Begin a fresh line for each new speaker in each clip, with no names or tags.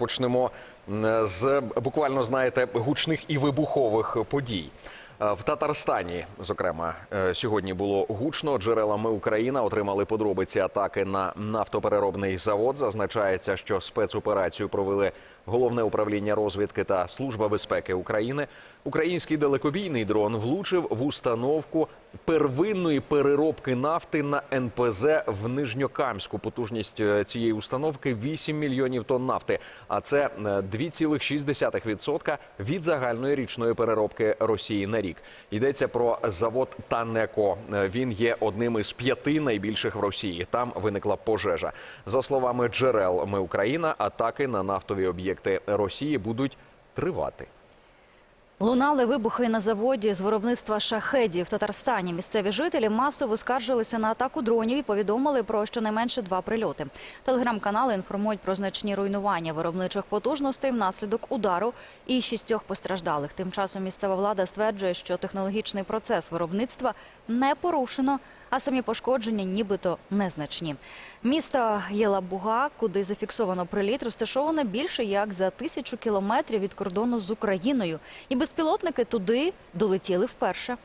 почнемо з буквально знаєте гучних і вибухових подій. Е, В Татарстані, зокрема, е, сьогодні було гучно. Джерелами Україна отримали подробиці атаки на нафтопереробний завод. Зазначається, що спецоперацію провели головне управління розвідки та служба безпеки України. Український далекобійний дрон влучив в установку первинної переробки нафти на НПЗ в Нижньокамську. Потужність е, цієї установки 8 мільйонів тонн нафти. А це е, 2,6% від загальної річної переробки Росії на рік. Йдеться про завод Танеко. Він є одним із п'яти найбільших в Росії. Там виникла пожежа. За словами джерел Ми Україна, атаки на нафтові об'єкти Росії будуть тривати.
Лунали вибухи на заводі з виробництва шахедів в Татарстані. Місцеві жителі масово скаржилися на атаку дронів і повідомили про щонайменше два прильоти. Телеграм-канали інформують про значні руйнування виробничих потужностей внаслідок удару і шістьох постраждалих. Тим часом місцева влада стверджує, що технологічний процес виробництва не порушено, а самі пошкодження нібито незначні. Місто Єлабуга, куди зафіксовано приліт, розташоване більше як за тисячу кілометрів від кордону з Україною. І безпілотники туди долетіли вперше.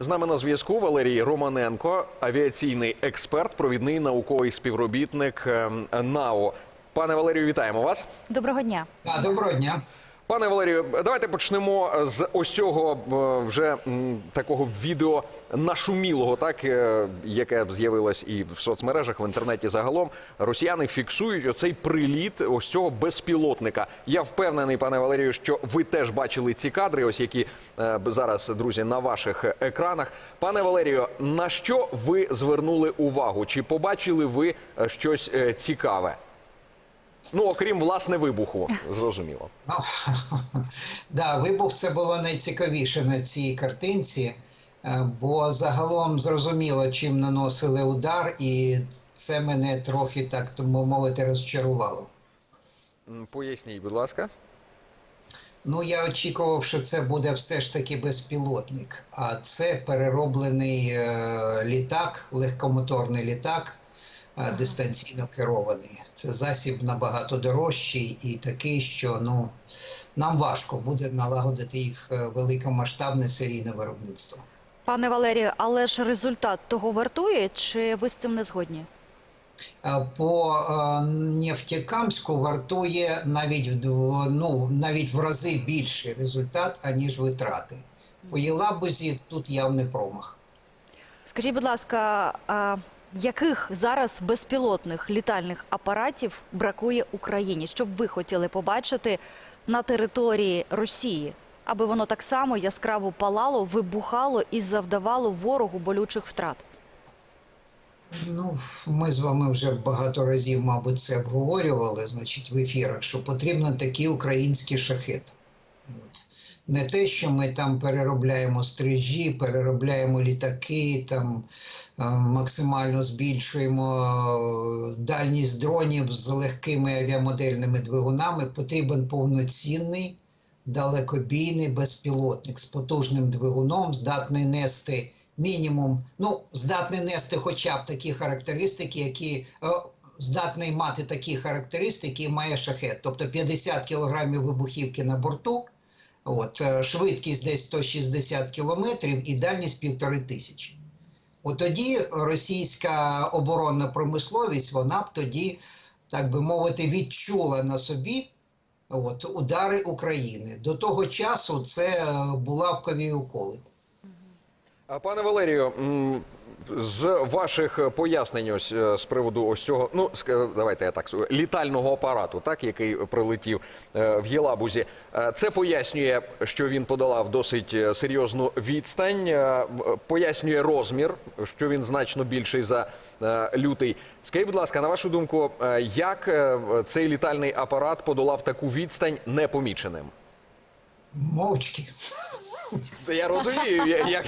З нами на зв'язку Валерій Романенко, авіаційний експерт, провідний науковий співробітник ем, НАО. Пане Валерію, вітаємо вас.
Доброго дня.
А, доброго дня.
Пане Валерію, давайте почнемо з ось цього е, вже такого відео нашумілого, так е, яке з'явилось і в соцмережах, в інтернеті загалом. Росіяни фіксують оцей приліт ось цього безпілотника. Я впевнений, пане Валерію, що ви теж бачили ці кадри, ось які е, зараз, друзі, на ваших екранах. Пане Валерію, на що ви звернули увагу? Чи побачили ви щось цікаве? Ну, окрім власне вибуху, зрозуміло.
Да, вибух це було найцікавіше на цій картинці, е, бо загалом зрозуміло, чим наносили удар, і це мене трохи так тому мовити розчарувало.
Поясніть, будь ласка.
Ну, я очікував, що це буде все ж таки безпілотник, а це перероблений е, літак, легкомоторний літак, дистанційно керований. Це засіб набагато дорожчий і такий, що ну, нам важко буде налагодити їх е, великомасштабне серійне виробництво.
Пане Валерію, але ж результат того вартує, чи ви з цим не згодні?
Е, По е, Нефтекамську вартує навіть ну, навіть в рази більший результат, аніж витрати. По Єлабузі тут явний промах.
Скажіть, будь ласка, яких зараз безпілотних літальних апаратів бракує Україні? Що б ви хотіли побачити на території Росії, аби воно так само яскраво палало, вибухало і завдавало ворогу болючих втрат?
Ну, ми з вами вже багато разів, мабуть, це обговорювали, значить, в ефірах, що потрібно такий український шахет. От. Не те, що ми там переробляємо стрижі, переробляємо літаки, там е, максимально збільшуємо е, дальність дронів з легкими авіамодельними двигунами. Потрібен повноцінний далекобійний безпілотник з потужним двигуном, здатний нести мінімум, ну, здатний нести хоча б такі характеристики, які е, здатний мати такі характеристики, має шахет. Тобто 50 кілограмів вибухівки на борту, от, е, швидкість десь 160 кілометрів і дальність півтори тисячі. От тоді російська оборонна промисловість, вона б тоді, так би мовити, відчула на собі от, удари України. До того часу це е, булавкові уколи.
Пане Валерію, з ваших пояснень ось е, з приводу ось цього, ну давайте я так літального апарату, так який прилетів е, в Єлабузі, е, це пояснює, що він подолав досить е, серйозну відстань, е, пояснює розмір, що він значно більший за е, лютий. Скажіть, будь ласка, на вашу думку, е, як е, цей літальний апарат подолав таку відстань непоміченим?
Мовчки.
Я розумію, як я,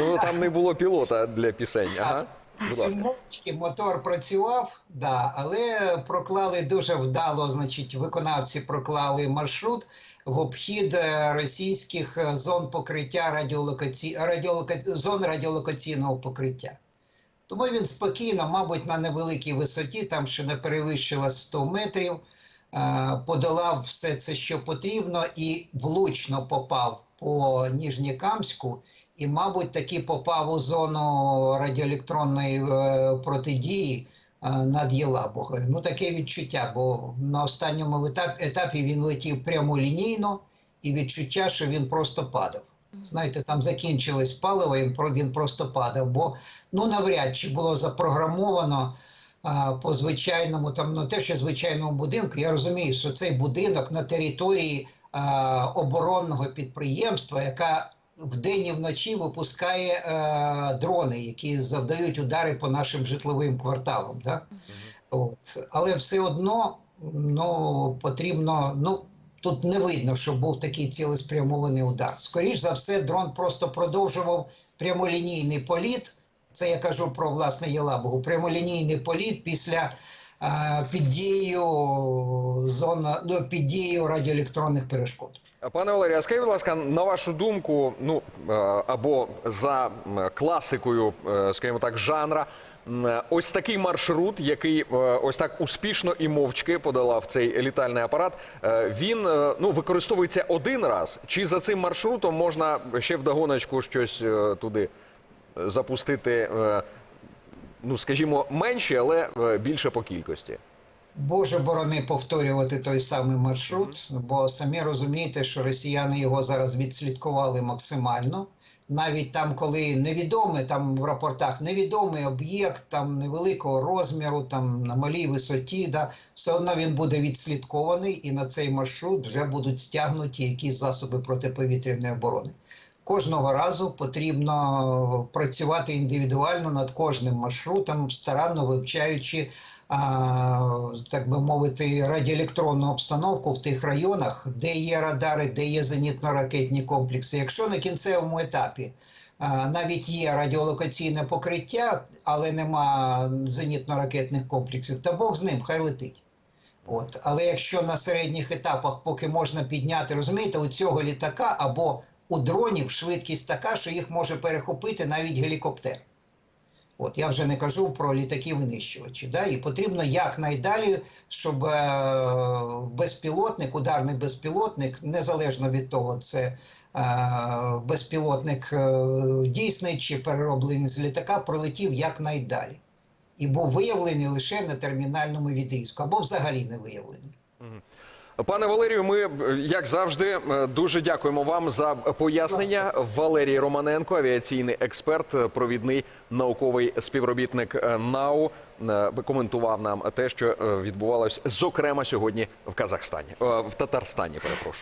ну, там не було пілота для пісень. Ага. Будь ласка.
мовчки мотор працював, да, але проклали дуже вдало, значить, виконавці проклали маршрут в обхід е, російських е, зон покриття радіолокаці... радіолока... зон радіолокаційного покриття. Тому він спокійно, мабуть, на невеликій висоті, там ще не перевищила 100 метрів, подолав все це, що потрібно, і влучно попав по Ніжнікамську, і, мабуть, таки попав у зону радіоелектронної е, протидії е, над Єлабугою. Ну, таке відчуття, бо на останньому етапі, він летів прямолінійно, і відчуття, що він просто падав. Знаєте, там закінчилось паливо, він просто падав, бо ну навряд чи було запрограмовано а, по звичайному, там ну те, що звичайному будинку. Я розумію, що цей будинок на території а, оборонного підприємства, яка вдень і вночі випускає е, дрони, які завдають удари по нашим житловим кварталам. Да? От. Але все одно ну, потрібно. Ну, тут не видно, що був такий цілеспрямований удар. Скоріш за все, дрон просто продовжував прямолінійний політ. Це я кажу про власне Єлабугу. Прямолінійний політ після е, під дією зона, ну, під дією радіоелектронних перешкод.
Пане Валерію, а скажіть, будь ласка, на вашу думку, ну е, або за класикою, е, скажімо так, жанра, ось такий маршрут, який ось так успішно і мовчки подолав цей літальний апарат, він ну використовується один раз, чи за цим маршрутом можна ще вдогоночку щось туди запустити? е, Ну, скажімо, менші, але е, більше по кількості.
Боже борони повторювати той самий маршрут, бо самі розумієте, що росіяни його зараз відслідкували максимально. Навіть там, коли невідомий, там в рапортах невідомий об'єкт, там невеликого розміру, там на малій висоті, да, все одно він буде відслідкований, і на цей маршрут вже будуть стягнуті якісь засоби протиповітряної оборони. Кожного разу потрібно працювати індивідуально над кожним маршрутом, старанно вивчаючи так би мовити, радіоелектронну обстановку в тих районах, де є радари, де є зенітно-ракетні комплекси. Якщо на кінцевому етапі навіть є радіолокаційне покриття, але нема зенітно-ракетних комплексів, та Бог з ним, хай летить. От. Але якщо на середніх етапах, поки можна підняти, розумієте, у цього літака або у дронів швидкість така, що їх може перехопити навіть гелікоптер. От я вже не кажу про літаки винищувачі. Да? І потрібно якнайдалі, щоб е, безпілотник, ударний безпілотник, незалежно від того, це е, безпілотник е, дійсний чи перероблений з літака, пролетів якнайдалі. І був виявлений лише на термінальному відрізку, або взагалі не виявлений.
Пане Валерію, ми як завжди е, дуже дякуємо вам за пояснення. Валерій Романенко, авіаційний експерт, провідний науковий співробітник е, НАУ, е, коментував нам те, що відбувалось зокрема сьогодні в Казахстані, в Татарстані. Перепрошую.